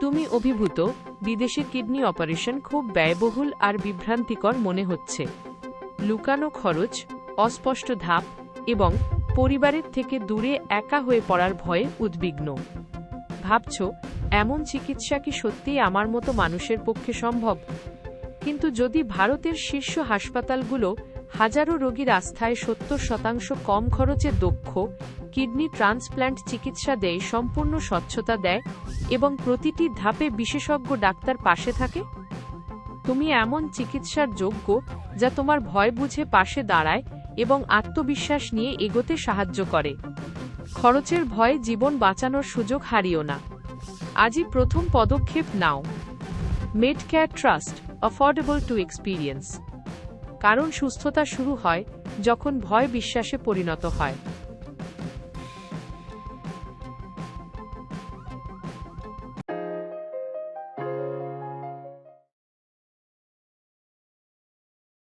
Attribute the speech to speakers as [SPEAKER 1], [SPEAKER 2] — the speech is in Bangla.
[SPEAKER 1] তুমি অভিভূত, বিদেশে কিডনি অপারেশন খুব ব্যয়বহুল আর বিভ্রান্তিকর মনে হচ্ছে। লুকানো খরচ, অস্পষ্ট ধাপ এবং পরিবারের থেকে দূরে একা হয়ে পড়ার ভয়ে উদ্বিগ্ন। ভাবছ, এমন চিকিৎসা কি সত্যিই আমার মতো মানুষের পক্ষে সম্ভব? কিন্তু যদি ভারতের শীর্ষ হাসপাতালগুলো হাজারো রোগীর আস্থায় সত্তর শতাংশ কম খরচে দক্ষ, কিডনি ট্রান্সপ্ল্যান্ট চিকিৎসা দেয়, সম্পূর্ণ স্বচ্ছতা দেয় এবং প্রতিটি ধাপে বিশেষজ্ঞ ডাক্তার পাশে থাকে? তুমি এমন চিকিৎসার যোগ্য যা তোমার ভয় বুঝে পাশে দাঁড়ায় এবং আত্মবিশ্বাস নিয়ে এগোতে সাহায্য করে। খরচের ভয়ে জীবন বাঁচানোর সুযোগ হারিও না। আজই প্রথম পদক্ষেপ নাও। Medcare trust affordable to experience কারণ সুস্থতা শুরু হয় যখন ভয় বিশ্বাসে পরিণত হয়।